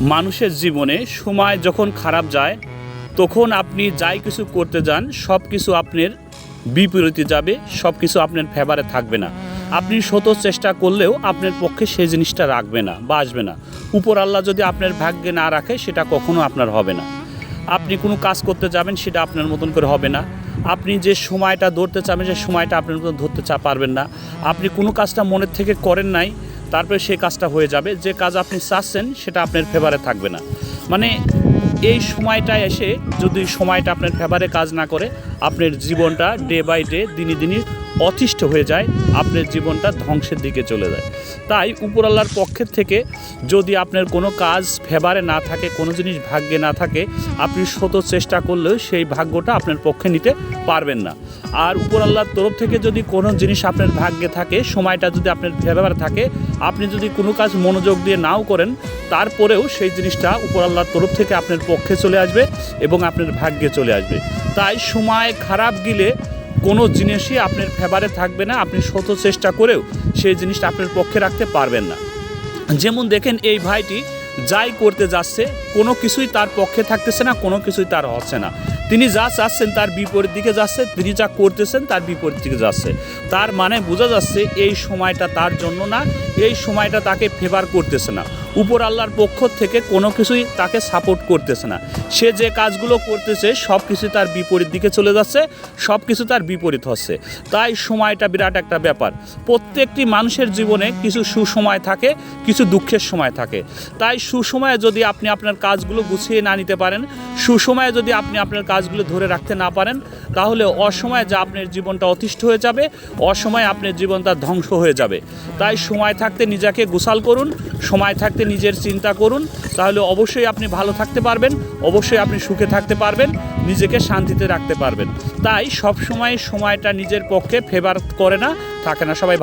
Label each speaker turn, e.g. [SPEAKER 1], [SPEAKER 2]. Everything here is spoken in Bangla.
[SPEAKER 1] মানুষের জীবনে সময় যখন খারাপ যায়, তখন আপনি যাই কিছু করতে যান সব কিছু আপনার বিপরীতে যাবে সব কিছু আপনার ফেভারে থাকবে না। আপনি শত চেষ্টা করলেও আপনার পক্ষে সেই জিনিসটা রাখবে না বা আসবে না। উপর আল্লাহ যদি আপনার ভাগ্যে না রাখে, সেটা কখনো আপনার হবে না। আপনি কোনো কাজ করতে যাবেন, সেটা আপনার মতন করে হবে না। আপনি যে সময়টা ধরতে চাবেন সেই সময়টা আপনার মতন ধরতে চা, পারবেন না। আপনি কোনো কাজটা মনের থেকে করেন নাই তারপরে সেই কাজটা হয়ে যাবে। যে কাজ আপনি চাচ্ছেন সেটা আপনার ফেভারে থাকবে না। মানে এই সময়টা এসে যদি সময়টা আপনার ফেভারে কাজ না করে, আপনার জীবনটা ডে বাই ডে দিনে দিনে অতিষ্ঠ হয়ে যায়, আপনার জীবনটা ধ্বংসের দিকে চলে যায়। তাই উপরাল্লার পক্ষের থেকে যদি আপনার কোনো কাজ ফেভারে না থাকে, কোনো জিনিস ভাগ্যে না থাকে, আপনি শত চেষ্টা করলেও সেই ভাগ্যটা আপনার পক্ষে নিতে পারবেন না। আর উপরাল্লার তরফ থেকে যদি কোনো জিনিস আপনার ভাগ্যে থাকে, সময়টা যদি আপনার ফেভারে থাকে, আপনি যদি কোনো কাজ মনোযোগ দিয়ে নাও করেন, তারপরেও সেই জিনিসটা উপরাল্লার তরফ থেকে আপনার পক্ষে চলে আসবে এবং আপনার ভাগ্যে চলে আসবে। তাই সময় খারাপ গেলে কোনো জিনিসই আপনার ফেভারে থাকবে না, আপনি শত চেষ্টা করেও সেই জিনিসটা আপনার পক্ষে রাখতে পারবেন না। যেমন দেখেন, এই ভাইটি যাই করতে যাচ্ছে, কোনো কিছুই তার পক্ষে থাকতেছে না, কোনো কিছুই তার হচ্ছে না। তিনি যা চাচ্ছেন তার বিপরীত দিকে যাচ্ছে, তিনি যা করতেছেন তার বিপরীত দিকে যাচ্ছে। তার মানে বোঝা যাচ্ছে এই সময়টা তার জন্য না এই সময়টা তাকে ফেভার করতেছে না। উপর আল্লাহর পক্ষ থেকে কোনো কিছুই তাকে সাপোর্ট করতেছে না। সে যে কাজগুলো করতেছে সব কিছু তার বিপরীত দিকে চলে যাচ্ছে সব কিছু তার বিপরীত হচ্ছে। তাই সময়টা বিরাট একটা ব্যাপার। প্রত্যেকটি মানুষের জীবনে কিছু সুসময় থাকে, কিছু দুঃখের সময় থাকে। তাই সুসময়ে যদি আপনি আপনার কাজগুলো গুছিয়ে না নিতে পারেন, সুসময়ে যদি আপনি আপনার কাজগুলো ধরে রাখতে না পারেন, তাহলে অসময়ে যা আপনার জীবনটা অতিষ্ঠ হয়ে যাবে, অসময়ে আপনার জীবনটা ধ্বংস হয়ে যাবে। তাই সময় থাকতে নিজেকে গোসাল করুন, সময় থাকতে নিজের চিন্তা করুন, তাহলে অবশ্যই আপনি ভালো থাকতে পারবেন, অবশ্যই আপনি সুখে থাকতে পারবেন, নিজেকে শান্তিতে রাখতে পারবেন। তাই সবসময় সময়টা নিজের পক্ষে ফেভার করে না, থাকে না, সবাই